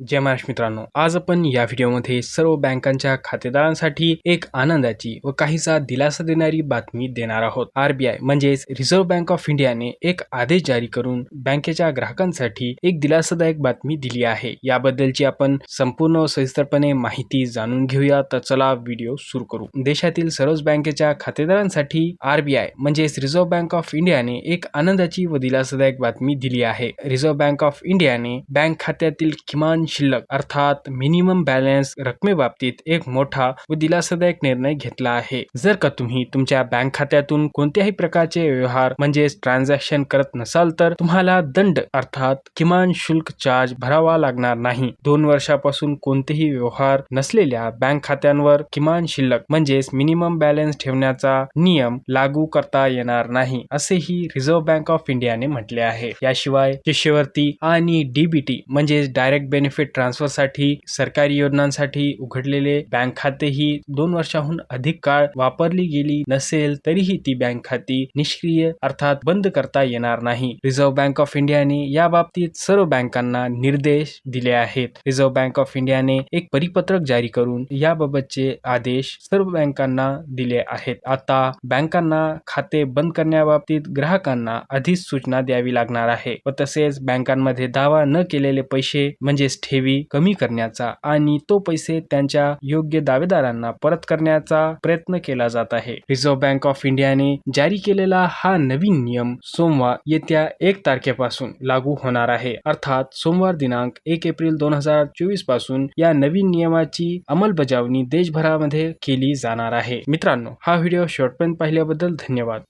जय महाराष्ट्र मित्रांनो आज आपण या व्हिडिओमध्ये सर्व बँकांच्या खातेदारांसाठी एक आनंदाची व काहीसा दिलासा देणारी बातमी देणार आहोत. आरबीआय म्हणजेच रिझर्व्ह बँक ऑफ इंडियाने एक आदेश जारी करून बँकेच्या ग्राहकांसाठी एक दिलासादायक बातमी दिली आहे. याबद्दलची आपण संपूर्ण सविस्तरपणे माहिती जाणून घेऊया. तर चला व्हिडिओ सुरू करू. देशातील सर्वच बँकेच्या खातेदारांसाठी आरबीआय म्हणजेच रिझर्व्ह बँक ऑफ इंडियाने एक आनंदाची व दिलासादायक बातमी दिली आहे. रिझर्व्ह बँक ऑफ इंडियाने बँक खात्यातील किमान शिल्लक अर्थात मिनिमम बॅलन्स रकमेबाबतीत एक मोठा व दिलासादायक निर्णय घेतला आहे. जर का तुम्ही तुमच्या बँक खात्यातून कोणत्याही प्रकारचे व्यवहार म्हणजेच ट्रान्झॅक्शन करत नसाल तर तुम्हाला दंड अर्थात किमान शुल्क चार्ज भरावा लागणार नाही. दोन वर्षापासून कोणतेही व्यवहार नसलेल्या बँक खात्यांवर किमान शिल्लक म्हणजेच मिनिमम बॅलन्स ठेवण्याचा नियम लागू करता येणार नाही असेही रिझर्व्ह बँक ऑफ इंडियाने म्हटले आहे. याशिवाय शिष्यवृत्ती आणि डीबीटी म्हणजेच डायरेक्ट बेनिफिट ट्रान्सफरसाठी सरकारी योजनांसाठी उघडलेले बँक खातेही दोन वर्षाहून अधिक काळ वापरली गेली नसेल तरीही ती बँक खाती निष्क्रिय अर्थात बंद करता येणार नाही. रिझर्व्ह बँक ऑफ इंडियाने या बाबतीत सर्व बँकांना निर्देश दिले आहेत. रिझर्व्ह बँक ऑफ इंडियाने एक परिपत्रक जारी करून याबाबतचे आदेश सर्व बँकांना दिले आहेत. आता बँकांना खाते बंद करण्याबाबतीत ग्राहकांना आधीच सूचना द्यावी लागणार आहे व तसेच बँकांमध्ये दावा न केलेले पैसे म्हणजेच ठेवी कमी करण्याचा आणि तो पैसे त्यांच्या योग्य दावेदारांना परत करण्याचा प्रयत्न केला जात आहे. रिझर्व्ह बँक ऑफ इंडियाने जारी केलेला हा नवीन नियम सोमवार येत्या एक तारखेपासून लागू होणार आहे. अर्थात सोमवार दिनांक एक एप्रिल दोन हजार चोवीसपासून या नवीन नियमाची अंमलबजावणी देशभरामध्ये केली जाणार आहे. मित्रांनो हा व्हिडिओ शेवटपर्यंत पाहिल्याबद्दल धन्यवाद.